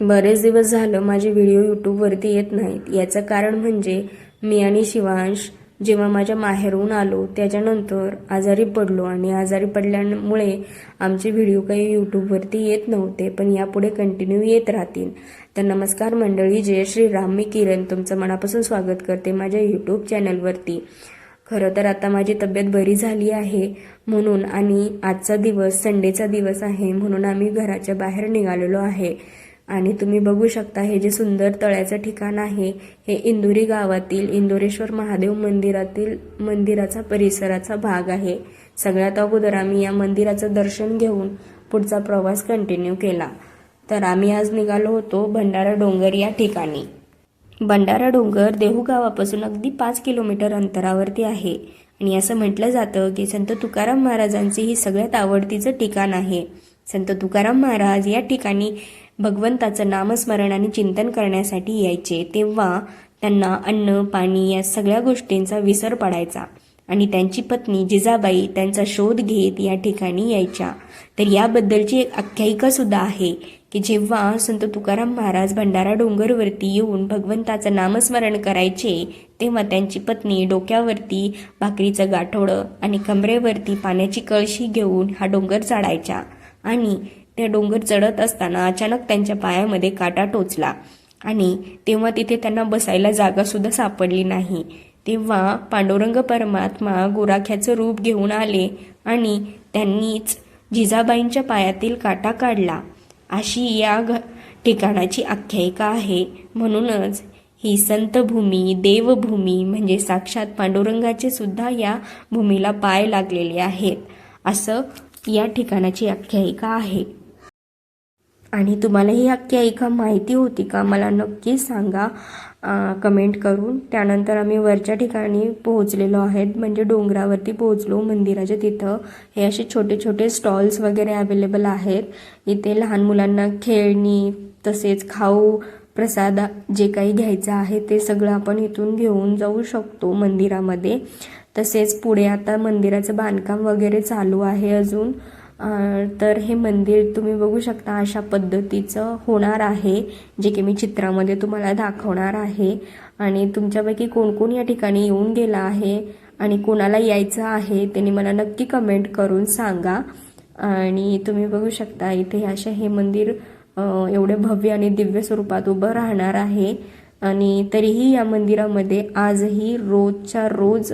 बरेच दिवस झालं माझे व्हिडिओ यूट्यूबवरती येत नाहीत. याचं कारण म्हणजे मी आणि शिवांश जेव्हा माझ्या माहेरून आलो त्याच्यानंतर आजारी पडलो आणि आजारी पडल्यामुळे आमचे व्हिडिओ काही यूट्यूबवरती येत नव्हते पण यापुढे कंटिन्यू येत राहतील. तर नमस्कार मंडळी जय श्रीराम. मी किरण तुमचं मनापासून स्वागत करते माझ्या यूट्यूब चॅनलवरती खरं तर आता माझी तब्येत बरी झाली आहे म्हणून आणि आजचा दिवस संडेचा दिवस आहे म्हणून आम्ही घराच्या बाहेर निघालेलो आहे. आणि तुम्ही बघू शकता हे जे सुंदर तळ्याचं ठिकाण आहे हे इंदुरी गावातील इंदोरेश्वर महादेव मंदिरातील मंदिराचा परिसराचा भाग आहे. सगळ्यात अगोदर आम्ही या मंदिराचं दर्शन घेऊन पुढचा प्रवास कंटिन्यू केला. तर आम्ही आज निघालो होतो भंडारा डोंगर या ठिकाणी. भंडारा डोंगर देहू गावापासून अगदी पाच किलोमीटर अंतरावरती आहे. आणि असं म्हटलं जातं की संत तुकाराम महाराजांचे ही सगळ्यात आवडतीचं ठिकाण आहे. संत तुकाराम महाराज या ठिकाणी भगवंताचं नामस्मरण आणि चिंतन करण्यासाठी यायचे तेव्हा त्यांना अन्न पाणी या सगळ्या गोष्टींचा विसर पडायचा. आणि त्यांची पत्नी जिजाबाई त्यांचा शोध घेत या ठिकाणी यायच्या. तर याबद्दलची एक आख्यायिका सुद्धा आहे की जेव्हा संत तुकाराम महाराज भंडारा डोंगरवरती येऊन भगवंताचं नामस्मरण करायचे तेव्हा त्यांची पत्नी डोक्यावरती भाकरीचं गाठोडं आणि कमरेवरती पाण्याची कळशी घेऊन हा डोंगर चढायच्या. आणि ते डोंगर चढत असताना अचानक त्यांच्या पायामध्ये काटा टोचला. आणि तेव्हा तिथे त्यांना बसायला जागा सुद्धा सापडली नाही. तेव्हा पांडुरंग परमात्मा गोराख्याचं रूप घेऊन आले आणि त्यांनीच जिजाबाईंच्या पायातील काटा काढला. अशी या घ ठिकाणाची आख्यायिका आहे. म्हणूनच ही संतभूमी देवभूमी म्हणजे साक्षात पांडुरंगाचे सुद्धा या भूमीला पाय लागलेले आहेत. असं या ठिकाणाची आख्यायिका आहे. आणि तुम्हाला ही आख्यायिका माहिती होती का? मला नक्की सांगा कमेंट करून. त्यानंतर आम्ही वरच्या ठिकाणी पोहोचलेलो आहेत. म्हणजे डोंगरावरती पोहोचलो मंदिराच्या तिथं. हे असे छोटे छोटे स्टॉल्स वगैरे अवेलेबल आहेत. इथे लहान मुलांना खेळणी तसेच खाऊ प्रसाद जे काही घ्यायचं आहे ते सगळं आपण इथून घेऊन जाऊ शकतो मंदिरामध्ये. तसेच पुढे आता मंदिराचं बांधकाम वगैरे चालू आहे अजून. तर हे मंदिर तुम्ही बघू शकता अशा पद्धतीचं होणार आहे जे की मी चित्रामध्ये तुम्हाला दाखवणार आहे. आणि तुमच्यापैकी कोण कोण या ठिकाणी येऊन गेला आहे आणि कोणाला यायचं आहे त्यांनी मला नक्की कमेंट करून सांगा. आणि तुम्ही बघू शकता इथे अशा हे मंदिर एवढे भव्य आणि दिव्य स्वरूपात उभं राहणार आहे. आणि तरीही या मंदिरामध्ये आजही रोजच्या रोज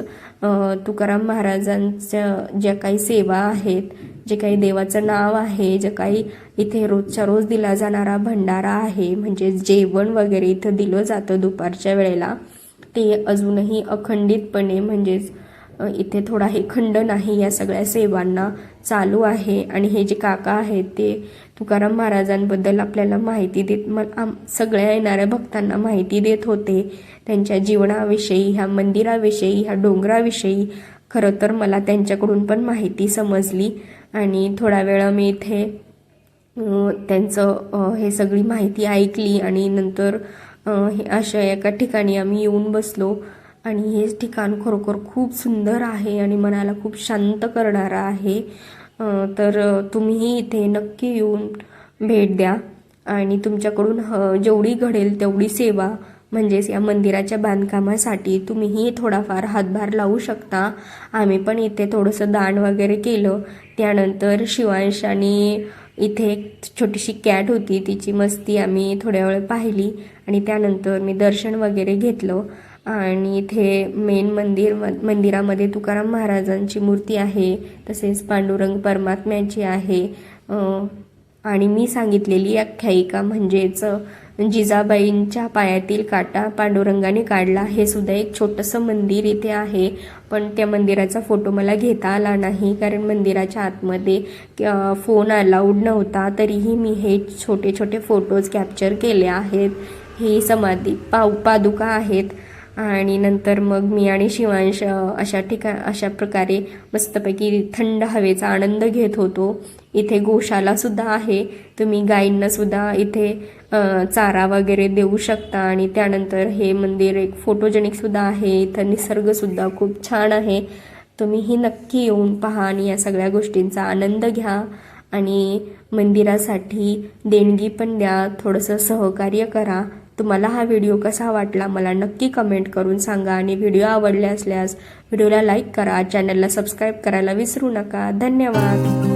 तुकाराम महाराजांच्या ज्या काही सेवा आहेत जे काही देवाचं नाव आहे जे काही इथे रोजच्या रोज दिला जाणारा भंडारा आहे म्हणजे जेवण वगैरे इथं दिलं जातं दुपारच्या वेळेला ते अजूनही अखंडितपणे म्हणजेच इथे थोडाही खंड नाही या सगळ्या सेवांना चालू आहे. आणि हे जे काका आहेत ते तुकाराम महाराजांबद्दल आपल्याला माहिती देत म सगळ्या येणाऱ्या भक्तांना माहिती देत होते. त्यांच्या जीवनाविषयी ह्या मंदिराविषयी ह्या डोंगराविषयी खरं तर मला त्यांच्याकडून पण माहिती समजली. आणि थोडा वेळ मी इथे त्यांचं हे सगळी माहिती ऐकली आणि नंतर हे अशा एका ठिकाणी आम्ही येऊन बसलो. आणि हे ठिकाण खरोखर खूप सुंदर आहे आणि मनाला खूप शांत करणारं आहे. तर तुम्हीही इथे नक्की येऊन भेट द्या. आणि तुमच्याकडून ह जेवढी घडेल तेवढी सेवा म्हणजेच या मंदिराच्या बांधकामासाठी तुम्हीही थोडाफार हातभार लावू शकता. आम्ही पण इथे थोडंसं दान वगैरे केलं. त्यानंतर शिवांशाने इथे एक छोटीशी कॅट होती. तिची मस्ती आम्ही थोड्या वेळ पाहिली आणि त्यानंतर मी दर्शन वगैरे घेतलं. आणि इथे मेन मंदिर मंदिरामध्ये तुकाराम महाराजांची मूर्ती आहे. तसेच पांडुरंग परमात्म्याची आहे. आणि मी सांगितलेली आख्यायिका म्हणजेच जिजाबाईंच्या पायातील काटा पांडुरंगाने काढला. हे सुद्धा एक छोटंसं मंदिर इथे आहे पण त्या मंदिराचा फोटो मला घेता आला नाही. कारण मंदिराच्या आतमध्ये फोन अलाउड नव्हता. तरीही मी हे छोटे छोटे फोटोज कॅप्चर केले आहेत. ही समाधी पाव पादुका आहेत. आणि नंतर मग मी आणि शिवांश अशा ठिका अशा प्रकारे मस्तपैकी थंड हवेचा आनंद घेत होतो. इथे गोशालासुद्धा आहे. तुम्ही गायींनासुद्धा इथे चारा वगैरे देऊ शकता आणि त्यानंतर हे मंदिर एक फोटोजेनिकसुद्धा आहे. इथं निसर्गसुद्धा खूप छान आहे. तुम्हीही नक्की येऊन पहा आणि या सगळ्या गोष्टींचा आनंद घ्या आणि मंदिरासाठी देणगी पण द्या. थोडंसं सहकार्य करा. तुम्हाला हा व्हिडिओ कसा वाटला मला नक्की कमेंट करून सांगा आणि व्हिडिओ आवडले असल्यास व्हिडिओला लाईक करा चॅनलला सबस्क्राईब करायला विसरू नका. धन्यवाद.